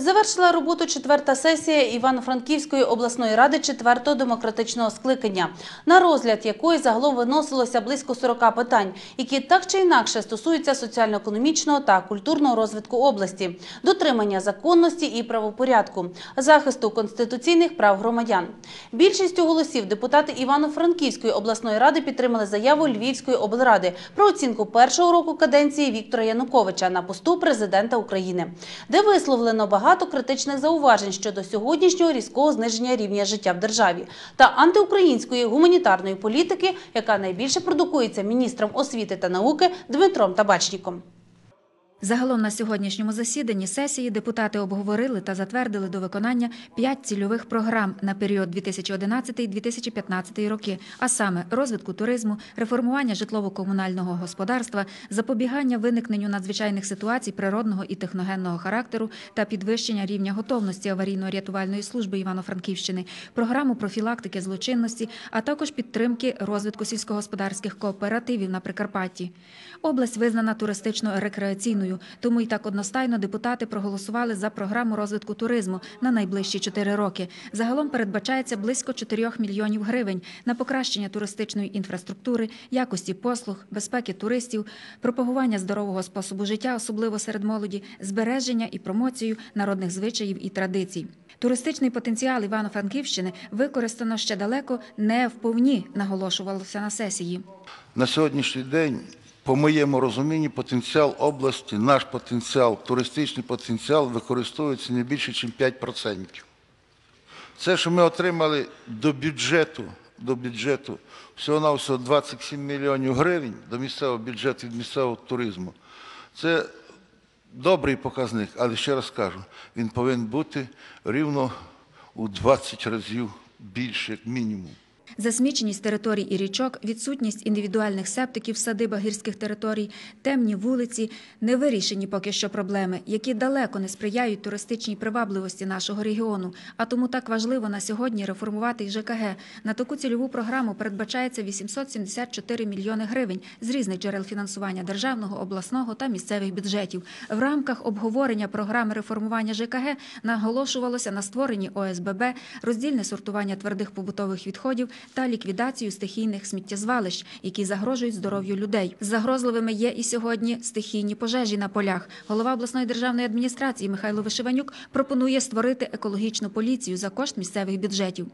Завершила роботу четверта сесія Івано-Франківської обласної ради четвертого демократичного скликання, на розгляд якої загалом виносилося близько 40 питань, які так чи інакше стосуються соціально-економічного та культурного розвитку області, дотримання законності і правопорядку, захисту конституційних прав громадян. Більшістю голосів депутати Івано-Франківської обласної ради підтримали заяву Львівської облради про оцінку першого року каденції Віктора Януковича на посту президента України, де висловлено багато критичних зауважень щодо сьогоднішнього різкого зниження рівня життя в державі та антиукраїнської гуманітарної політики, яка найбільше продукується міністром освіти та науки Дмитром Табачніком. Загалом на сьогоднішньому засіданні сесії депутати обговорили та затвердили до виконання п'ять цільових програм на період 2011-2015 роки, а саме розвитку туризму, реформування житлово-комунального господарства, запобігання виникненню надзвичайних ситуацій природного і техногенного характеру та підвищення рівня готовності аварійно-рятувальної служби Івано-Франківщини, програму профілактики злочинності, а також підтримки розвитку сільськогосподарських кооперативів на Прикарпатті. Область визнана туристично-рекреаційною, тому і так одностайно депутати проголосували за програму розвитку туризму на найближчі чотири роки. Загалом передбачається близько 4 мільйонів гривень на покращення туристичної інфраструктури, якості послуг, безпеки туристів, пропагування здорового способу життя, особливо серед молоді, збереження і промоцію народних звичаїв і традицій. Туристичний потенціал Івано-Франківщини використано ще далеко не вповні, наголошувалося на сесії. На сьогоднішній день, по моєму розумінні, потенціал області, наш потенціал, туристичний потенціал використовується не більше, ніж 5%. Це, що ми отримали до бюджету, до бюджету всього-навсього 27 мільйонів гривень до місцевого бюджету від місцевого туризму. Це добрий показник, але ще раз кажу, він повинен бути рівно у 20 разів більше, як мінімум. Засміченість територій і річок, відсутність індивідуальних септиків в садибах гірських територій, темні вулиці не вирішені поки що проблеми, які далеко не сприяють туристичній привабливості нашого регіону. А тому так важливо на сьогодні реформувати й ЖКГ. На таку цільову програму передбачається 874 мільйони гривень з різних джерел фінансування державного, обласного та місцевих бюджетів. В рамках обговорення програми реформування ЖКГ наголошувалося на створенні ОСББ, роздільне сортування твердих побутових відходів та ліквідацію стихійних сміттєзвалищ, які загрожують здоров'ю людей. Загрозливими є і сьогодні стихійні пожежі на полях. Голова обласної державної адміністрації Михайло Вишиванюк пропонує створити екологічну поліцію за кошт місцевих бюджетів.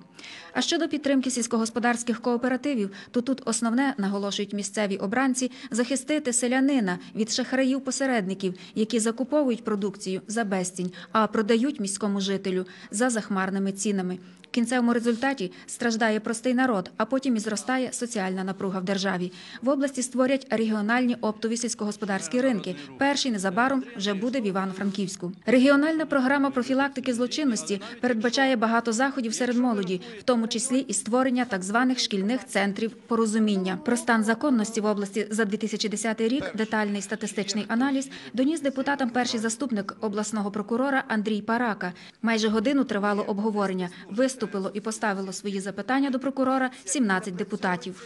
А щодо підтримки сільськогосподарських кооперативів, то тут основне наголошують місцеві обранці захистити селянина від шахраїв-посередників, які закуповують продукцію за безцінь, а продають міському жителю за захмарними цінами. Кінцевому результаті страждає простий народ, а потім і зростає соціальна напруга в державі. В області створять регіональні оптові сільськогосподарські ринки. Перший незабаром вже буде в Івано-Франківську. Регіональна програма профілактики злочинності передбачає багато заходів серед молоді, в тому числі і створення так званих шкільних центрів порозуміння. Про стан законності в області за 2010 рік детальний статистичний аналіз доніс депутатам перший заступник обласного прокурора Андрій Парака. Майже годину тривало обговорення. Виступило і поставило свої запитання до прокурора 17 депутатів.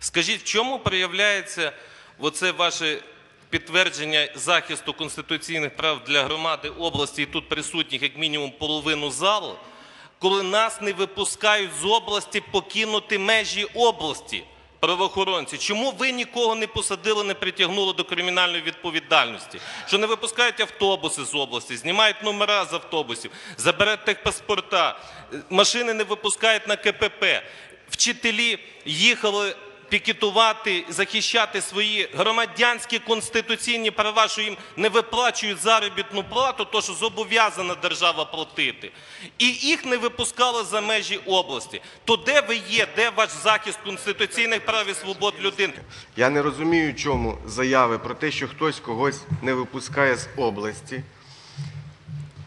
Скажіть, в чому проявляється оце ваше підтвердження захисту конституційних прав для громади області і тут присутніх як мінімум половину залу, коли нас не випускають з області покинути межі області правоохоронці? Чому ви нікого не посадили, не притягнули до кримінальної відповідальності? Що не випускають автобуси з області, знімають номера з автобусів, забирають техпаспорта, машини не випускають на КПП. Вчителі їхали пікетувати, захищати свої громадянські конституційні права, що їм не виплачують заробітну плату, то що зобов'язана держава платити. І їх не випускали за межі області. То де ви є, де ваш захист конституційних прав і свобод людини? Я не розумію, чому заяви про те, що хтось когось не випускає з області,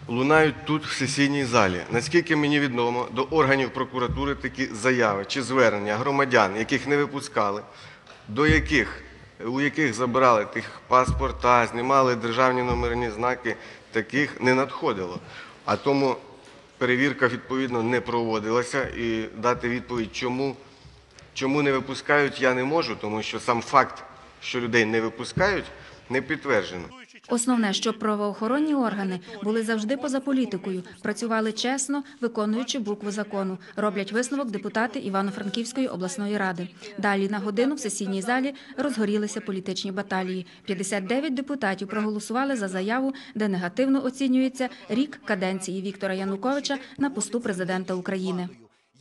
лунають тут в сесійній залі. Наскільки мені відомо, до органів прокуратури такі заяви чи звернення громадян, яких не випускали, до яких, у яких забрали тих паспорта, знімали державні номерні знаки, таких не надходило. А тому перевірка відповідно не проводилася і дати відповідь, чому Чому не випускають, я не можу, тому що сам факт, що людей не випускають, не підтверджено. Основне, щоб правоохоронні органи були завжди поза політикою, працювали чесно, виконуючи букву закону. Роблять висновок депутати Івано-Франківської обласної ради. Далі на годину в сесійній залі розгорілися політичні баталії. 59 депутатів проголосували за заяву, де негативно оцінюється рік каденції Віктора Януковича на посту президента України.